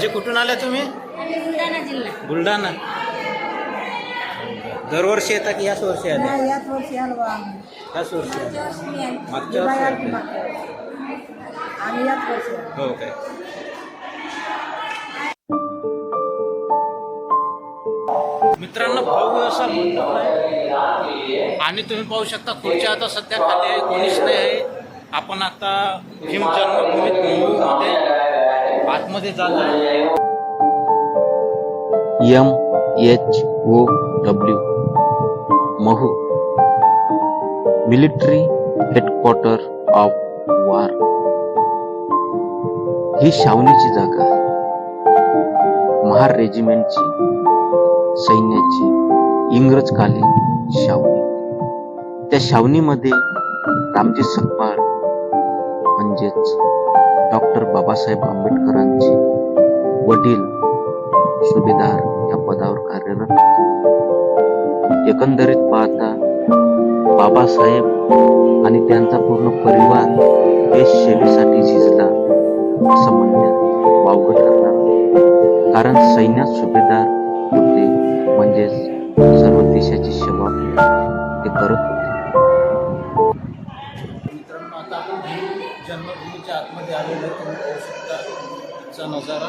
आजी कुठून आल्या तुम्ही? बुलढाणा जिल्हा. बुलढाणा. दरवर्षी येता की याच वर्षी आले नाही याच वर्षी आलो बा आम्ही. याच वर्षी मागच्या वर्षी की आले. मागच्या. वर्षी. आम्ही याच वर्षी आलो. हो काय. मित्रांनो भाऊ असा मंडप आहे आणि तुम्ही पाहू शकता खुर्च्या आता सध्या खाली आहे कोणीच नाही आहे. आपण आता भीम जन्मभूमीत मुंबईमध्ये आतमध्ये M H O W Mhow. Military headquarter of war ही शावणीची जागा महार रेजिमेंटची सैन्याची इंग्रजकालीन शावणी त्या शावणीमध्ये रामजी सकपाळ म्हणजेच डॉक्टर बाबासाहेब आंबेडकरांचे वडील सुभेदार या पदावर कार्यरत होते. एकंदरीत पाहता बाबासाहेब आणि त्यांचा पूर्ण परिवार देश सेवेसाठी झिजला असं म्हणण्यात वावगं ठरणार कारण सैन्यात सुभेदार होते म्हणजेच सर्व देशाची सेवा ते करत जन्मभूमीच्या आतमध्ये आलेलं तुम्ही पाहू शकता आजचा नजारा.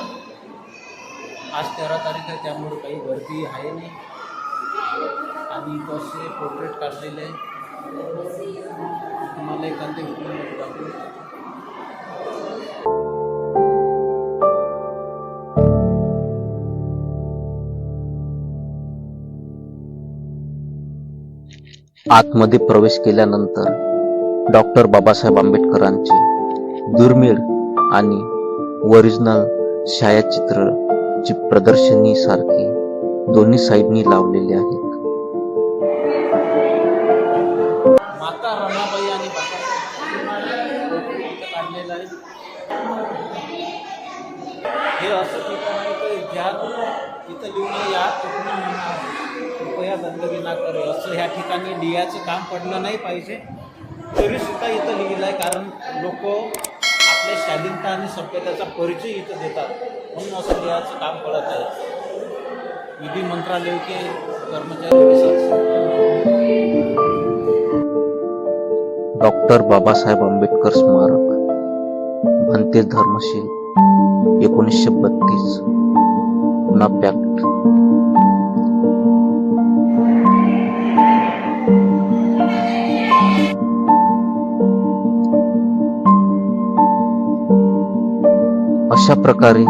आज तेरा तारीख आहे त्यामुळे काही गर्दी आहे नाही. आणि इथं पोर्ट्रेट काढलेले आहे. तुम्हाला एखादे व्हिडिओ दाखवू. आतमध्ये प्रवेश केल्यानंतर डॉक्टर बाबासाहेब आंबेडकरांचे दुर्मिळ आणि ओरिजिनल छायाचित्र ची प्रदर्शनी सारखी दोन्ही साईडनी लावलेले आहेत माता रमाबाई आणि आहे हे असं ठिकाण आहे तर घ्या इथं लिहून या म्हणा कृपया गंदगी ना करे. असं ह्या ठिकाणी लिहायचं काम पडलं नाही पाहिजे. तरी सुद्धा इथं लिहिलं आहे कारण लोक आपल्या शालीनता आणि सभ्यतेचा परिचय इथं देतात. म्हणून असं लिहायचं काम पडत आहे. विधी मंत्रालय के कर्मचारी डॉक्टर बाबासाहेब आंबेडकर स्मारक भंते धर्मशील एकोणीसशे बत्तीस. पुन्हा अशा प्रकारे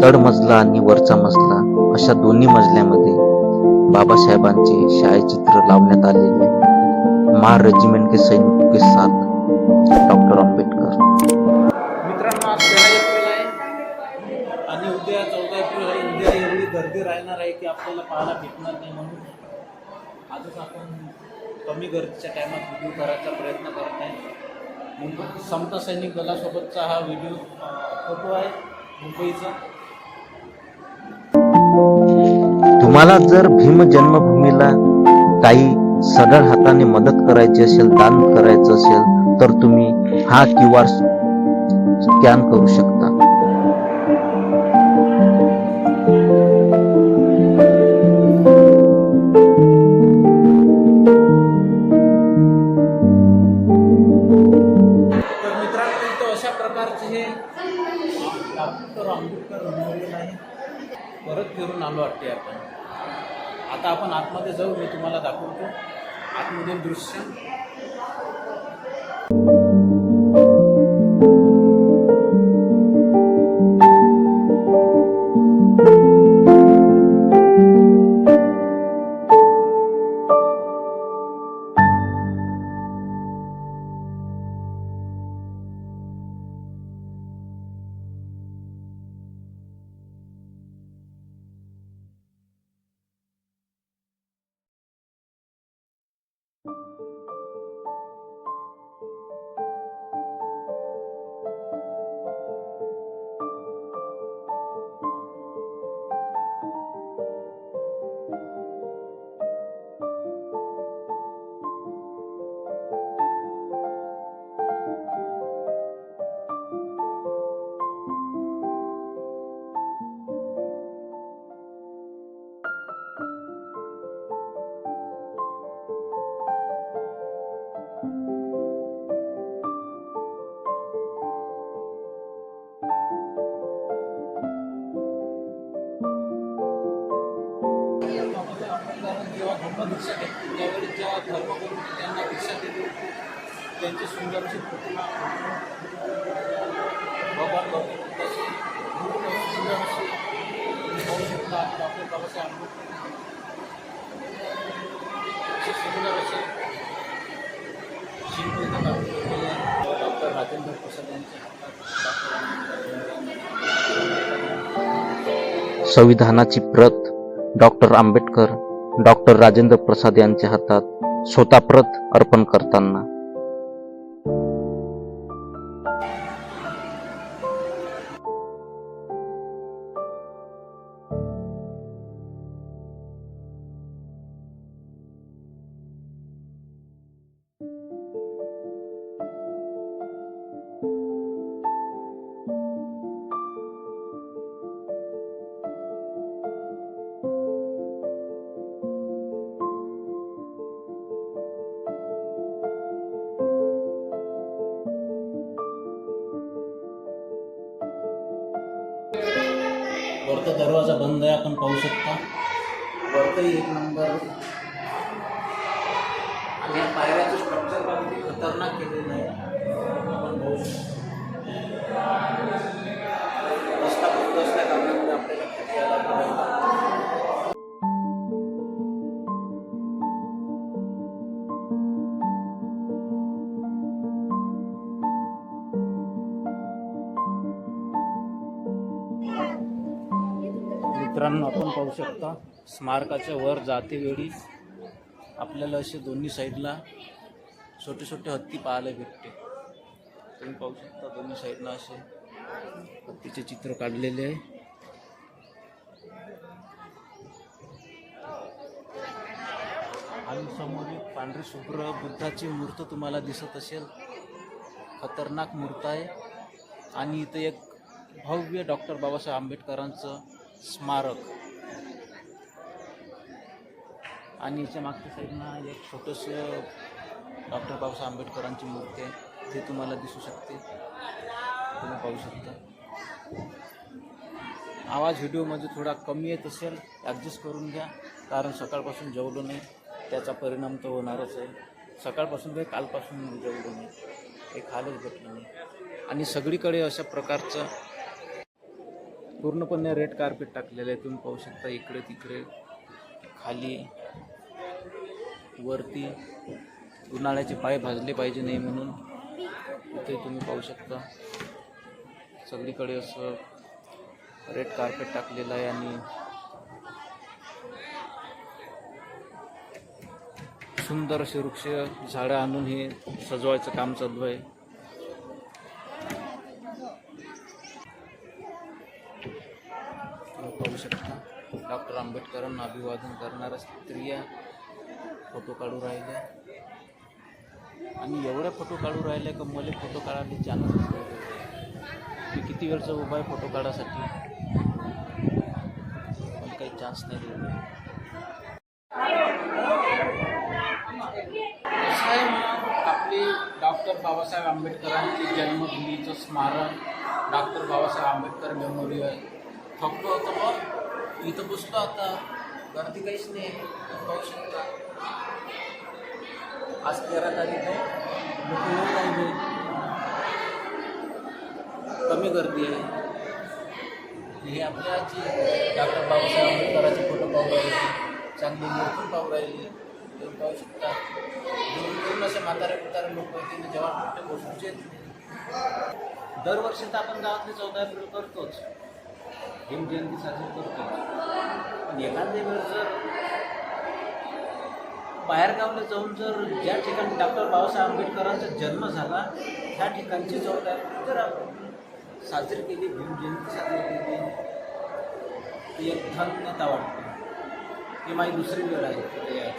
तड मजला आणि वरचा मजला अशा दोन्ही मजल्यामध्ये बाबासाहेबांचे छायाचित्र लावण्यात आलेले मार रेजिमेंट के सैनिक के साथ डॉक्टर आंबेडकर. मित्रांनो आज तेरा एप्रिल आहे आणि उद्या चौदा एप्रिल आहे. उद्या एवढी गर्दी राहणार आहे की आपल्याला पाहायला भेटणार नाही म्हणून आजच आपण कमी गर्दीच्या टायमात व्हिडिओ करायचा प्रयत्न करत आहे. मुंबई समता सैनिक दलासोबतचा हा व्हिडिओ फोटो आहे मुंबईचा. तुम्हाला जर भीम जन्मभूमीला काही सढळ हाताने मदत करायची असेल दान करायचं असेल तर तुम्ही हा क्यू आर स्कॅन करू शकता. आता आपण आतमध्ये जाऊ मी तुम्हाला दाखवतो. आतमधील दृश्य. धर्मदीक्षा घेतली ज्यावेळी ज्या धर्मगुरू त्यांना दीक्षा देतो त्यांची सुंदर अशी प्रतिमा भगवान गौतम बुद्धाची सुंदर अशी तुम्ही पाहू शकता. डॉक्टर बाबासाहेब आंबेडकर सुंदर असे शिल्प इथं डॉक्टर राजेंद्र प्रसाद यांच्या हातात. संविधानाची प्रत डॉक्टर आंबेडकर डॉक्टर राजेंद्र प्रसाद यांच्या हातात स्वतः प्रत अर्पण करताना. वरचा दरवाजा बंद आहे आपण पाहू शकता. वरतही एक नंबर. आणि या पायऱ्याचं स्ट्रक्चर पण किती खतरनाक केलेलं आहे. आपण पाहू शकतो. रस्ता बंद असल्या मित्रांनो आपण पाहू शकता स्मारकाच्या वर जाते वेळी आपल्याला असे दोन्ही साईडला छोटे छोटे हत्ती पाहायला भेटते. तुम्ही पाहू शकता दोन्ही साईडला असे हत्तीचे चित्र काढलेले आहे. आणि समोर एक पांढरे शुभ्र बुद्धाची मूर्त तुम्हाला दिसत असेल. खतरनाक मूर्त आहे. आणि इथं एक भव्य डॉक्टर बाबासाहेब आंबेडकरांचं स्मारक. आणि याच्या मागच्या साईडनं एक छोटंसं डॉक्टर बाबासाहेब आंबेडकरांची मूर्ती आहे. ते तुम्हाला दिसू शकते. तुम्ही पाहू शकता. आवाज व्हिडिओमध्ये थोडा कमी येत असेल ॲडजस्ट करून घ्या. कारण सकाळपासून जेवलो नाही. त्याचा परिणाम तर होणारच आहे. सकाळपासून काही कालपासून जेवलो नाही. काही खालच भेटलं नाही. आणि सगळीकडे अशा प्रकारचं पूर्णपणे रेड कार्पेट टाकलेलं आहे. तुम्ही पाहू शकता इकडे तिकडे खाली वरती उन्हाळ्याचे पाय भाजले पाहिजे नाही म्हणून. इथे तुम्ही पाहू शकता. सगळीकडे असं रेड कार्पेट टाकलेलं आहे आणि सुंदर असे वृक्ष झाडं आणून हे सजवायचं काम चालू आहे तुम्ही पाहू शकता डॉक्टर आंबेडकरांना अभिवादन करणाऱ्या स्त्रिया फोटो काढू राहिल्या. आणि एवढ्या फोटो काढू राहिल्या का मला फोटो काढायला चान्स मी किती वेळचा उभा आहे फोटो काढायसाठी पण काही चान्स नाही दिला आहे आपली डॉक्टर बाबासाहेब आंबेडकरांची जन्मभूमीचं स्मारक डॉक्टर बाबासाहेब आंबेडकर मेमोरियल. फक्त होतो मग इथं बसलो आता. गर्दी काहीच नाही. आहे पाहू शकता. आज तेरा तारीख आहे. कमी गर्दी आहे. हे आपल्या जी डॉक्टर बाबासाहेब आंबेडकरांचे फोटो पाहू राहिले. चांगली मूर्ती पाहू राहिली. तुम्ही पाहू शकता. पूर्ण असे म्हातारे म्हातारे लोक तिथे जेव्हा कुठे बसूचे दरवर्षी तर आपण गावातले चौदा एप्रिल करतोच. भीम जयंती साजरी करतो. पण एखाद्या वेळेस जर बाहेरगावला जाऊन जर ज्या ठिकाणी डॉक्टर बाबासाहेब आंबेडकरांचा जन्म झाला त्या ठिकाणची जबाबदारी जर आपण साजरी केली भीम जयंती साजरी केली ती एक धन्यता वाटते. ही माझी दुसरी वेळ आहे तिथे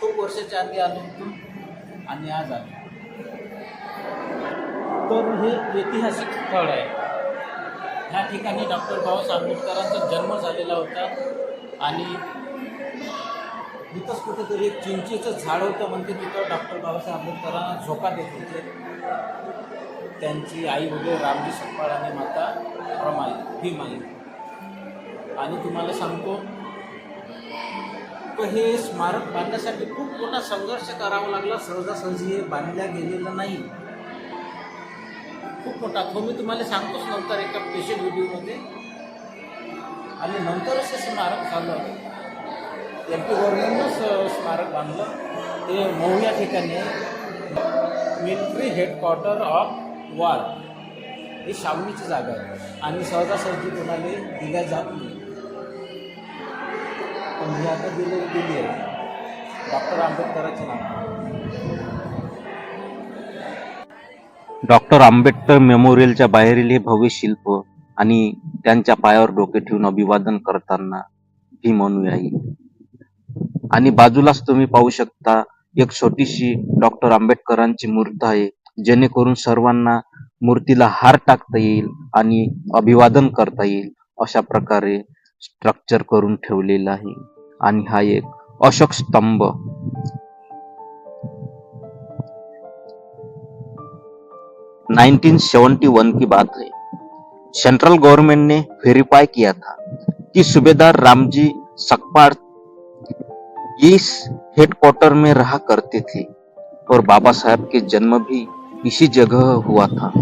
खूप वर्षाच्या आधी आलो होतो आणि आज आलो. तर हे ऐतिहासिक स्थळ आहे. ह्या ठिकाणी डॉक्टर बाबासाहेब आंबेडकरांचा जन्म झालेला होता. आणि इथंच कुठेतरी एक चिंचेचं झाड होतं म्हणजे तिथं डॉक्टर बाबासाहेब आंबेडकरांना झोका देत होते. त्यांची आई वडील रामजी सकपाळ आणि माता रमाई भीमाई. आणि तुम्हाला सांगतो तर हे स्मारक बांधण्यासाठी खूप मोठा संघर्ष करावा लागला. सहजासहजी हे बांधल्या गेलेलं नाही. खूप मोठा. तो मी तुम्हाला सांगतोच नंतर एका स्पेशल व्हिडिओमध्ये आणि नंतरच ते स्मारक झालं. एम पी गव्हर्नमेंटनंच स्मारक बांधलं. ते मऊ या ठिकाणी मिलिटरी हेडक्वार्टर ऑफ वॉर ही शावणीची जागा आहे. आणि सहजासहजी कोणाला दिल्या जात नाही. पण मी आता दिले दिली आहे. डॉक्टर आंबेडकरांचे नाव. डॉक्टर आंबेडकर मेमोरियलच्या बाहेरील हे भव्य शिल्प आणि त्यांच्या पायावर डोके ठेवून अभिवादन करताना ही अनुयायी आणि बाजूलाच तुम्ही पाहू शकता एक छोटीशी डॉक्टर आंबेडकरांची मूर्त आहे जेणेकरून सर्वांना मूर्तीला हार टाकता येईल आणि अभिवादन करता येईल अशा प्रकारे स्ट्रक्चर करून ठेवलेला आहे. आणि हा एक अशोक स्तंभ. 1971 की बात है सेंट्रल गवर्नमेंट ने वेरीफाई किया था कि सूबेदार रामजी सकपाड़ इस हेडक्वार्टर में रहा करते थे और बाबा साहब के जन्म भी इसी जगह हुआ था।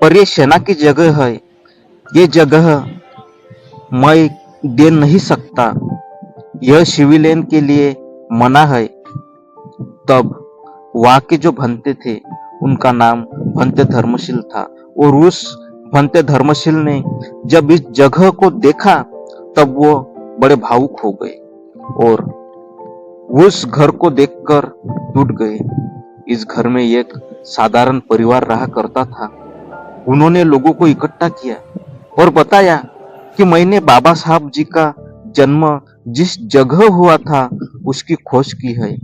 पर ये सेना की जगह है, ये जगह मैं दे नहीं सकता। यह सिविलियन के लिए मना है। तब वहाँ के जो भंते थे उनका नाम भंते धर्मशील था। और उस भंते धर्मशील ने जब इस जगह को देखा, तब वो बड़े भावुक हो गए और उस घर को देखकर टूट गए। इस घर में एक साधारण परिवार रहा करता था। उन्होंने लोगों को इकट्ठा किया और बताया कि मैंने बाबा साहब जी का जन्म जिस जगह हुआ था, उसकी खोज की है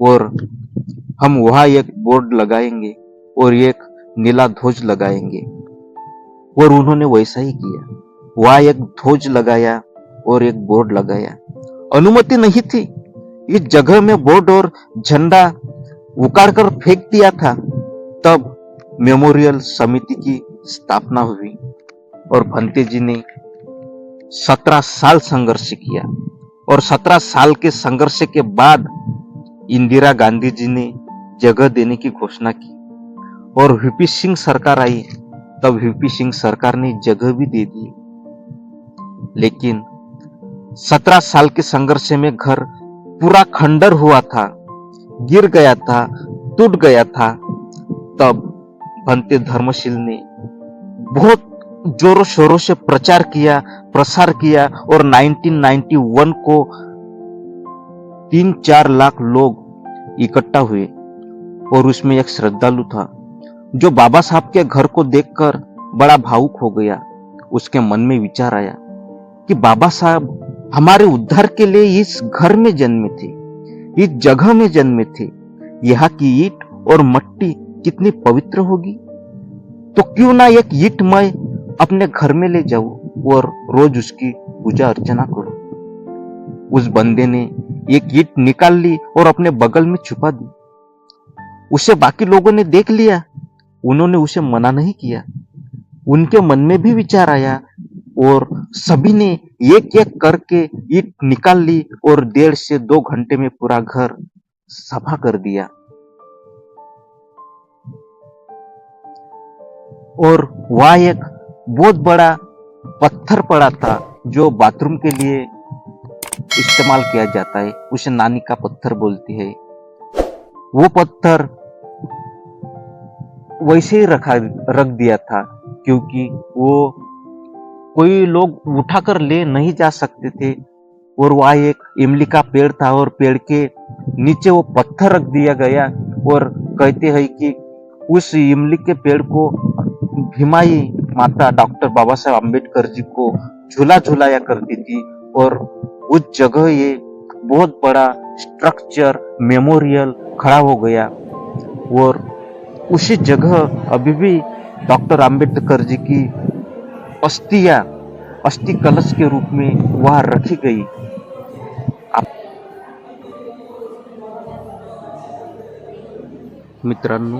और हम वहाँ एक बोर्ड लगाएँगे और एक नीला ध्वज लगाएँगे। और उन्होंने वैसा ही किया। वहाँ एक ध्वज लगाया और एक बोर्ड लगाया। अनुमति नहीं थी। इस जगह में बोर्ड और झंडा उखाड़ कर फेंक दिया था। तब मेमोरियल समिति की स्थापना हुई और भंते जी ने सत्रह साल संघर्ष किया। और सत्रह साल के संघर्ष के बाद इंदिरा गांधी जी ने जगह देने की घोषणा की। और वीपी सिंह सरकार आई, तब वीपी सिंह सरकार ने जगह भी दे दी। लेकिन सत्रह साल के संघर्ष में घर पूरा खंडर हुआ था, गिर गया था, टूट गया था। तब भंते धर्मशील ने बहुत जोरों शोरों से प्रचार किया, प्रसार किया और 1991 को तीन चार लाख लोग इकट्ठा हुए। और उसमें एक श्रद्धालु था, जो बाबा साहब के घर को देखकर बड़ा भावुक हो गया। उसके मन में विचार आया कि बाबा साहब हमारे उद्धार के लिए इस घर में जन्मे थे, इस जगह में जन्मे थे। यहाँ की ईट और मट्टी कितनी पवित्र होगी? तो क्यों ना एक ईट मैं अपने घर में ले जाऊँ और रोज उसकी पूजा अर्चना करूँ? उस बंदे ने एक ईट निकाल ली और अपने बगल में छुपा दी। उसे बाकी लोगों ने देख लिया। उन्होंने उसे मना नहीं किया। उनके मन में भी विचार आया और सभी ने एक एक करके ईट निकाल ली और डेढ़ से दो घंटे में पूरा घर सफ़ा कर दिया। और वहाँ एक बहुत बड़ा पत्थर पड़ा था जो बाथरूम के लिए इस्तेमाल किया जाता है। उसे नानी का पत्थर बोलती है। वो पत्थर वैसे ही रखा, रख दिया था, क्योंकि वो कोई लोग उठाकर ले नहीं जा सकते थे। और वहाँ एक इमली का पेड़ था और पेड़ के नीचे वो पत्थर रख दिया गया और कहते हैं कि उस इमली के पेड़ को भीमाई माता डॉक्टर बाबा साहब अंबेडकर जी को झूला झुलाया करती थी और उस जगह ये बहुत बड़ा स्ट्रक्चर मेमोरियल खड़ा हो गया। और उसी जगह अभी भी डॉक्टर आम्बेडकर जी की अस्थियां अस्थि कलश के रूप में वहां रखी गई। मित्रांनो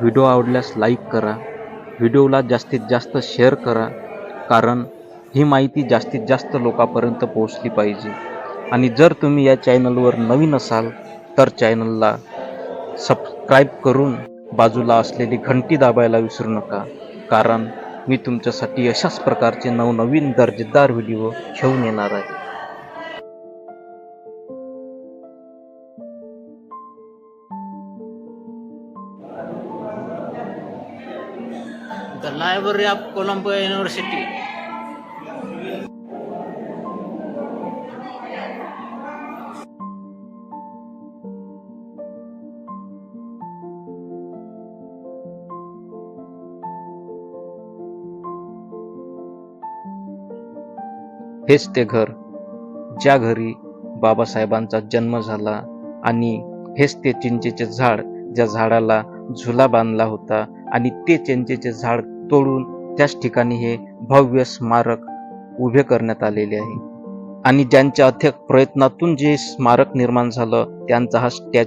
व्हिडिओ आवडल्यास लाईक करा. व्हिडिओला जास्तीत जास्त शेअर करा. कारण ही माहिती जास्तीत जास्त लोकांपर्यंत पोहोचली पाहिजे. आणि जर तुम्ही या चॅनलवर नवीन असाल तर चॅनलला सबस्क्राईब करून बाजूला असलेली घंटी दाबायला विसरू नका. कारण मी तुमच्यासाठी अशाच प्रकारचे नवनवीन दर्जेदार व्हिडिओ घेऊन येणार आहे. The library of Columbia university हेच ते घर ज्या घरी बाबासाहेबांचा जन्म झाला आणि हेच ते चिंचेचे झाड ज्या झाडाला झुला बांधला होता आणि ते चिंचेचे झाड तोडून त्याच ठिकाणी हे भव्य स्मारक उभे करण्यात आलेले आहे. आणि ज्यांच्या अथक प्रयत्नातून जे स्मारक निर्माण झालं त्यांचा हा स्टॅच्यू